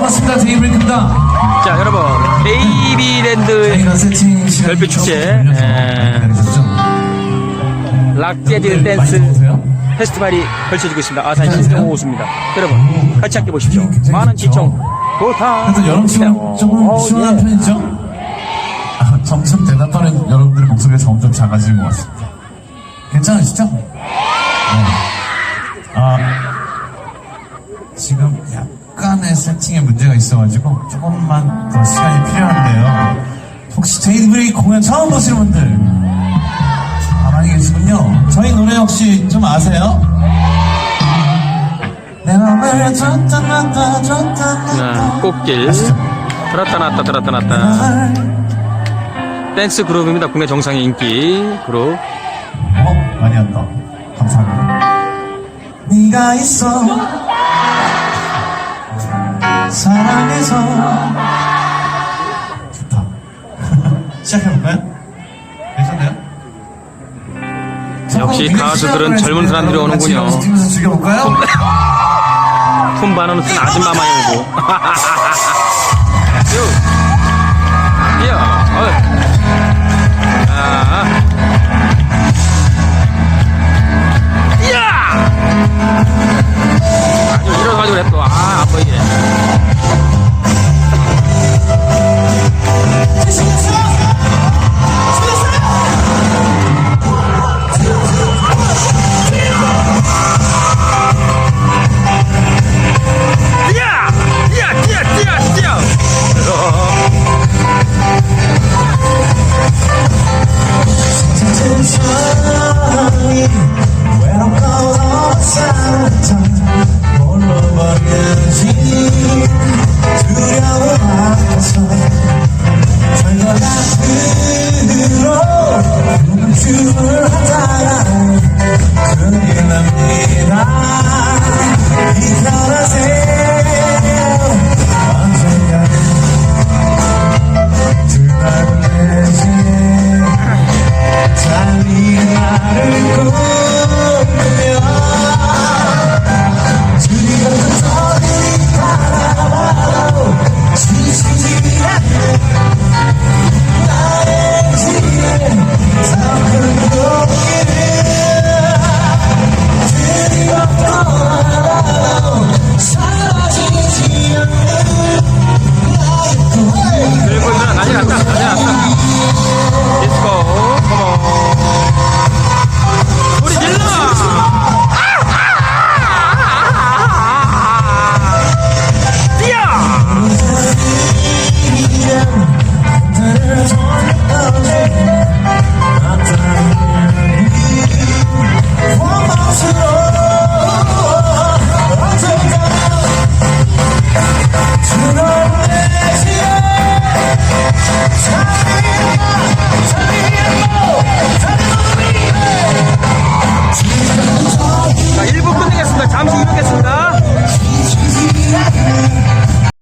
반갑습니다. 데이브레이크입니다. 자, 여러분. 베이비랜드 별빛 축제. 많이 댄스? 페스티벌이 펼쳐지고 있습니다. 아산 신정호수입니다. 여러분, 같이 함께 보십시오. 많은. 시청, 좋다. 그래도 여름치고는 어, 조금 시원한 예. 편이죠? 아, 점점 대답하는 여러분들의 목소리가 점점 작아지는 것 같습니다. 괜찮으시죠? 네. 약간의 세팅에 문제가 있어가지고 조금만 더 시간이 필요한데요. 혹시 데이브레이크 공연 처음 보시는 분들 가만히 계시군요. 저희 노래 혹시 좀 아세요? 내 맘을 줬다 놨다 줬다 자, 놨다 꽃길. 들었다 놨다 들었다 놨다. 댄스 그룹입니다. 국내 정상의 인기 그룹. 어? 많이 왔다. 감사합니다. 네가 있어 사랑해서 좋다. 시작해볼까요? 괜찮나요? 역시 가수들은 젊은 사람들이 오는군요. 즐겨볼까요? 품바는 무슨 아줌마 마냥 오고. trên trời Where the clouds are silent All over energy lỡ 막아서 전혀 낯으로 눈을 주물 하다가 그게 납니다